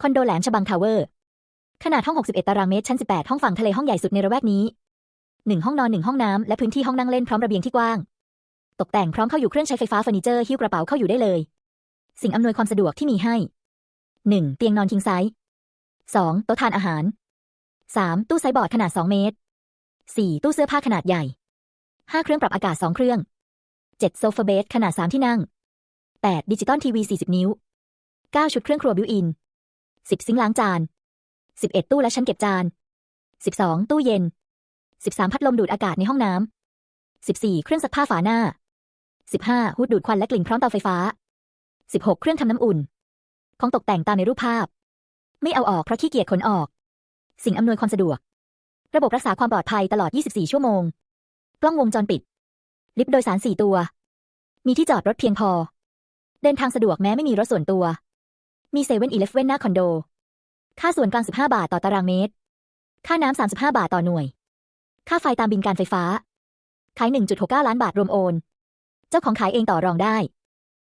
คอนโดแหลมฉบังทาวเวอร์ ขนาดห้อง 61 ตารางเมตร ชั้น 18 ห้องฝั่งทะเลห้องใหญ่สุดในระแวกนี้ 1 ห้องนอน 1 ห้องน้ำ และพื้นที่ห้องนั่งเล่นพร้อมระเบียงที่กว้าง ตกแต่งพร้อมเข้าอยู่เครื่องใช้ไฟฟ้าเฟอร์นิเจอร์หิ้วกระเป๋าเข้าอยู่ได้เลย สิ่งอำนวยความสะดวกที่มีให้ 1. เตียงนอนคิงไซส์ 2. โต๊ะทานอาหาร 3. ตู้ไซบอร์ดขนาด 2 เมตร 4. ตู้เสื้อผ้าขนาดใหญ่ 5 เครื่องปรับอากาศ 2 เครื่อง 7. โซฟาเบสขนาด 3 ที่นั่ง 8. ดิจิตอลทีวี 40 นิ้ว 9 ชุดเครื่องครัวบิวอิน 10 ซิงล้างจาน 11 ตู้และชั้นเก็บจาน 12 ตู้เย็น 13 พัดลมดูดอากาศในห้องน้ำ 14 เครื่องซักผ้าฝาหน้า 15ฮูดดูดควันและกลิ่นพร้อมเตาไฟฟ้า 16 เครื่องทำน้ำอุ่น ของตกแต่งตามในรูปภาพ ไม่เอาออกเพราะขี้เกียจขนออก สิ่งอำนวยความสะดวก ระบบรักษาความปลอดภัยตลอด 24 ชั่วโมง กล้องวงจรปิด ลิฟต์โดยสาร 4 ตัว มีที่จอดรถเพียงพอ เดินทางสะดวกแม้ไม่มีรถส่วนตัว มีเซเว่นอีเลฟเว่นหน้าคอนโด ค่าส่วนกลาง 15 บาทต่อตารางเมตร ค่าน้ำ35 บาทต่อหน่วย ค่าไฟตามบินการไฟฟ้า ขาย 1.69 ล้านบาทรวมโอน เจ้าของขายเองต่อรองได้